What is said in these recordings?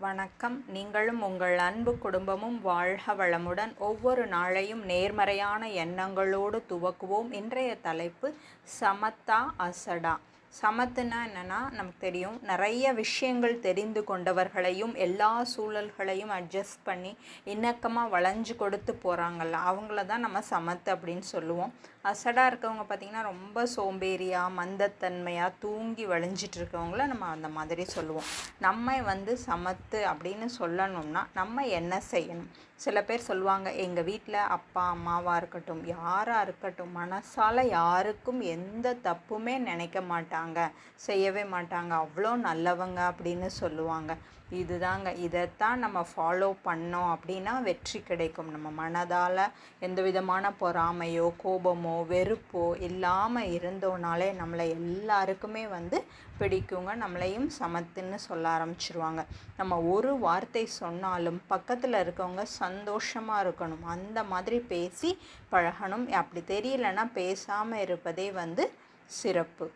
வணக்கம். நீங்களும் உங்கள் அன்பு குடும்பமும் வாழ்க வளமுடன். ஒவ்வொரு நாளையும் நேர்மறையான எண்ணங்களோடு துவக்குவோம். இன்றைய தலைப்பு சமத்தா அசடா. சமத்துனா என்னென்னா நமக்கு தெரியும் நிறைய விஷயங்கள் தெரிந்து கொண்டவர்களையும் எல்லா சூழல்களையும் அட்ஜஸ்ட் பண்ணி இணக்கமாக வளைஞ்சு கொடுத்து போகிறாங்கல்ல அவங்கள தான் நம்ம சமத்து அப்படின்னு சொல்லுவோம். அசடாக இருக்கவங்க பார்த்திங்கன்னா ரொம்ப சோம்பேறியாக மந்தத்தன்மையாக தூங்கி வளைஞ்சிட்டு இருக்கவங்கள நம்ம அந்த மாதிரி சொல்லுவோம். நம்ம வந்து சமத்து அப்படின்னு சொல்லணும்னா நம்ம என்ன செய்யணும்? சில பேர் சொல்லுவாங்க எங்கள் வீட்டில் அப்பா அம்மாவாக இருக்கட்டும் யாராக இருக்கட்டும் மனசால் யாருக்கும் எந்த தப்புமே நினைக்க மாட்டாங்க செய்யவே மாட்டாங்க அவ்வளோ நல்லவங்க அப்படின்னு சொல்லுவாங்க. இதுதாங்க. இதைத்தான் நம்ம ஃபாலோ பண்ணோம் அப்படின்னா வெற்றி கிடைக்கும். நம்ம மனதால் எந்த விதமான பொறாமையோ கோபமோ வெறுப்போ இல்லாமல் இருந்தோனாலே நம்மளை எல்லாருக்குமே வந்து பிடிக்குங்க. நம்மளையும் சமத்துன்னு சொல்ல ஆரம்பிச்சிருவாங்க. நம்ம ஒரு வார்த்தை சொன்னாலும் பக்கத்தில் இருக்கவங்க சந்தோஷமாக இருக்கணும். அந்த மாதிரி பேசி பழகணும். அப்படி தெரியலன்னா பேசாமல் இருப்பதே வந்து சிறப்பு.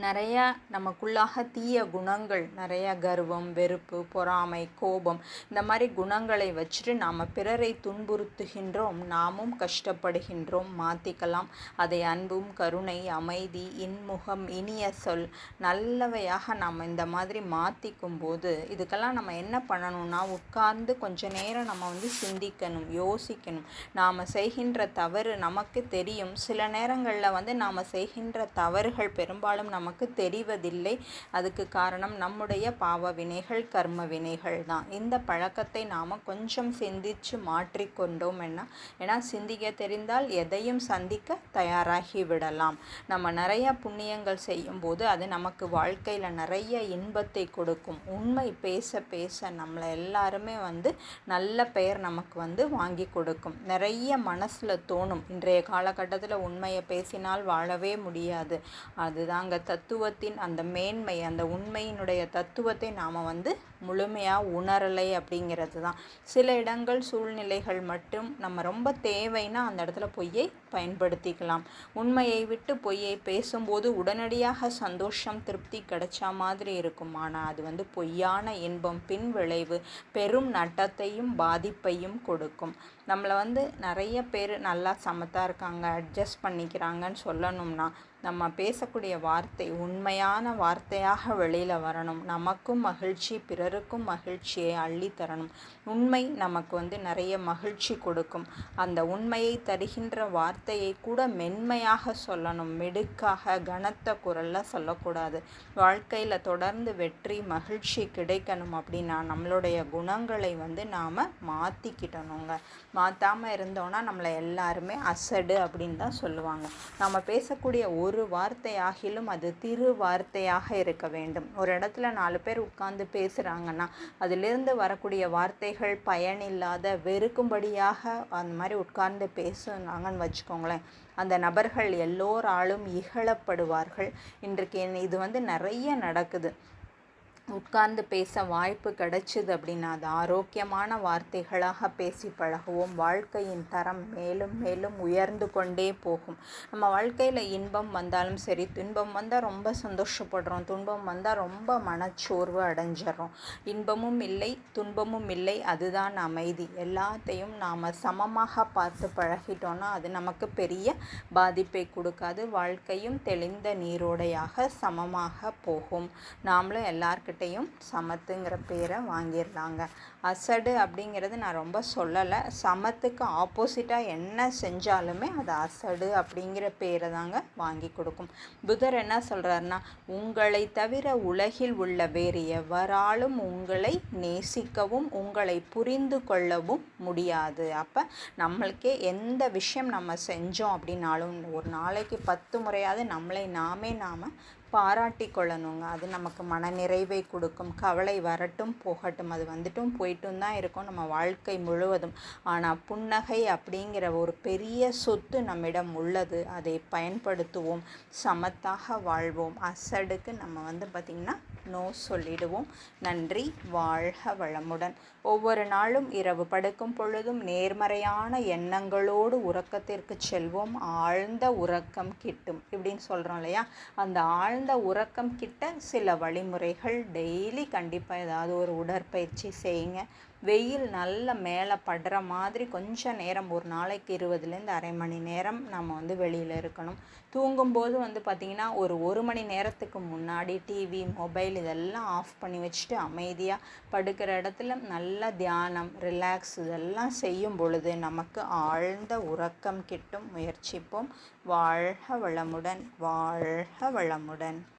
நிறையா நமக்குள்ளாக தீய குணங்கள் நிறையா கர்வம் வெறுப்பு பொறாமை கோபம் இந்த மாதிரி குணங்களை வச்சுட்டு நாம் பிறரை துன்புறுத்துகின்றோம் நாமும் கஷ்டப்படுகின்றோம் மாற்றிக்கலாம் அதை அன்பும் கருணை அமைதி இன்முகம் இனிய சொல் நல்லவையாக நாம் இந்த மாதிரி மாற்றிக்கும் போது இதுக்கெல்லாம் நம்ம என்ன பண்ணணும்னா உட்கார்ந்து கொஞ்ச நேரம் நம்ம வந்து சிந்திக்கணும் யோசிக்கணும். நாம் செய்கின்ற தவறு நமக்கு தெரியும். சில நேரங்களில் வந்து நாம் செய்கின்ற தவறுகள் பெரும்பாலும் நமக்கு தெரிவதில்லை. அதுக்கு காரணம் நம்முடைய பாவ வினைகள் கர்ம வினைகள் தான். இந்த பழக்கத்தை நாம் கொஞ்சம் சிந்தித்து மாற்றிக்கொண்டோம் என்ன? ஏன்னா சிந்திக்க தெரிந்தால் எதையும் சந்திக்க தயாராகி விடலாம். நம்ம நிறைய புண்ணியங்கள் செய்யும்போது அது நமக்கு வாழ்க்கையில் நிறைய இன்பத்தை கொடுக்கும். உண்மை பேச பேச நம்மளை எல்லாருமே வந்து நல்ல பெயர் நமக்கு வந்து வாங்கி கொடுக்கும். நிறைய மனசில் தோணும் இன்றைய காலகட்டத்தில் உண்மையை பேசினால் வாழவே முடியாது. அதுதாங்க தத்துவத்தின் அந்த மேன்மை அந்த உண்மையினுடைய தத்துவத்தை நாம் வந்து முழுமையாக உணரலை அப்படிங்கிறது தான். சில இடங்கள் சூழ்நிலைகள் மட்டும் நம்ம ரொம்ப தேவைன்னா அந்த இடத்துல பொய்யை பயன்படுத்திக்கலாம். உண்மையை விட்டு பொய்யை பேசும்போது உடனடியாக சந்தோஷம் திருப்தி கிடைச்சா மாதிரி இருக்கும். ஆனால் அது வந்து பொய்யான இன்பம் பின் விளைவு பெரும் நட்டத்தையும் பாதிப்பையும் கொடுக்கும். நம்மளை வந்து நிறைய பேர் நல்லா சமத்தாக இருக்காங்க அட்ஜஸ்ட் பண்ணிக்கிறாங்கன்னு சொல்லணும்னா நம்ம பேசக்கூடிய வார்த்தை உண்மையான வார்த்தையாக வெளியில் வரணும். நமக்கும் மகிழ்ச்சி பிறருக்கும் மகிழ்ச்சியை அள்ளித்தரணும் உண்மை நமக்கு வந்து நிறைய மகிழ்ச்சி கொடுக்கும். அந்த உண்மையை தருகின்ற வார்த்தையை கூட மென்மையாக சொல்லணும். மெடுக்காக கனத்த குரலில் சொல்லக்கூடாது. வாழ்க்கையில் தொடர்ந்து வெற்றி மகிழ்ச்சி கிடைக்கணும் அப்படின்னா நம்மளுடைய குணங்களை வந்து நாம் மாற்றிக்கிட்டணுங்க மாற்றாமல் இருந்தோன்னா நம்மளை எல்லாருமே அசடு அப்படின்னு தான் சொல்லுவாங்க. நம்ம பேசக்கூடிய ஒரு ஒரு வார்த்தையாகிலும் அது திரு வார்த்தையாக இருக்க வேண்டும். ஒரு இடத்துல நாலு பேர் உட்கார்ந்து பேசுகிறாங்கன்னா அதிலிருந்து வரக்கூடிய வார்த்தைகள் பயனில்லாத வெறுக்கும்படியாக அந்த மாதிரி உட்கார்ந்து பேசுனாங்கன்னு வச்சுக்கோங்களேன். அந்த நபர்கள் எல்லோராலும் இகழப்படுவார்கள். இன்றைக்கு இது வந்து நிறைய நடக்குது. உட்கார்ந்து பேச வாய்ப்பு கிடைச்சிது அப்படின்னா அது ஆரோக்கியமான வார்த்தைகளாக பேசி பழகுவோம். வாழ்க்கையின் தரம் மேலும் மேலும் உயர்ந்து கொண்டே போகும். நம்ம வாழ்க்கையில் இன்பம் வந்தாலும் சரி துன்பம் வந்தால் ரொம்ப சந்தோஷப்படுறோம். துன்பம் வந்தால் ரொம்ப மனச்சோர்வு அடைஞ்சிடறோம். இன்பமும் இல்லை துன்பமும் இல்லை அதுதான் அமைதி. எல்லாத்தையும் நாம் சமமாக பார்த்து பழகிட்டோன்னா அது நமக்கு பெரிய பாதிப்பை கொடுக்காது. வாழ்க்கையும் தெளிந்த நீரோடையாக சமமாக போகும். நாமளும் எல்லாருக்கிட்ட கிட்டையும் சமத்துங்கிற பேரை வாங்கிடுறாங்க. அசடு அப்படிங்கிறது நான் ரொம்ப சொல்லலை. சமத்துக்கு ஆப்போசிட்டாக என்ன செஞ்சாலுமே அது அசடு அப்படிங்கிற பேரை தாங்க வாங்கி கொடுக்கும். புதர் என்ன சொல்கிறாருன்னா உங்களை தவிர உலகில் உள்ள வேறு எவராலும் உங்களை நேசிக்கவும் உங்களை புரிந்து கொள்ளவும் முடியாது. அப்போ நம்மளுக்கே எந்த விஷயம் நம்ம செஞ்சோம் அப்படின்னாலும் ஒரு நாளைக்கு பத்து முறையாவது நம்மளை நாமே நாம் பாராட்டி கொள்ளணுங்க அது நமக்கு மனநிறைவை கொடுக்கும். கவலை வரட்டும் போகட்டும். அது வந்துட்டும் போயிட்டும் தான் இருக்கும் நம்ம வாழ்க்கை முழுவதும். ஆனால் புன்னகை அப்படிங்கிற ஒரு பெரிய சொத்து நம்மிடம் உள்ளது. அதை பயன்படுத்துவோம். சமத்தாக வாழ்வோம். அசடுக்கு நம்ம வந்து பார்த்திங்கன்னா நோ சொல்லிடுவோம். நன்றி வாழ்க வளமுடன். ஒவ்வொரு நாளும் இரவு படுக்கும் பொழுதும் நேர்மறையான எண்ணங்களோடு உறக்கத்திற்கு செல்வோம். ஆழ்ந்த உறக்கம் கிட்டும். இப்படின்னு சொல்கிறோம் இல்லையா? அந்த ஆழ்ந்த உறக்கம் கிட்ட சில வழிமுறைகள் டெய்லி கண்டிப்பாக ஏதாவது ஒரு உடற்பயிற்சி செய்யுங்க. வெயில் நல்ல மேலே படுற மாதிரி கொஞ்சம் நேரம் ஒரு நாளைக்கு இருபதுலேருந்து அரை மணி நேரம் நம்ம வந்து வெளியில் இருக்கணும். தூங்கும்போது வந்து பார்த்திங்கன்னா ஒரு ஒரு மணி நேரத்துக்கு முன்னாடி டிவி மொபைல் இதெல்லாம் ஆஃப் பண்ணி வச்சுட்டு அமைதியாக படுக்கிற இடத்துல நல்ல தியானம் ரிலாக்ஸ் இதெல்லாம் செய்யும் பொழுது நமக்கு ஆழ்ந்த உறக்கம் கிட்டும் முயற்சிப்போம். வாழ்க வளமுடன் வாழ்க வளமுடன்.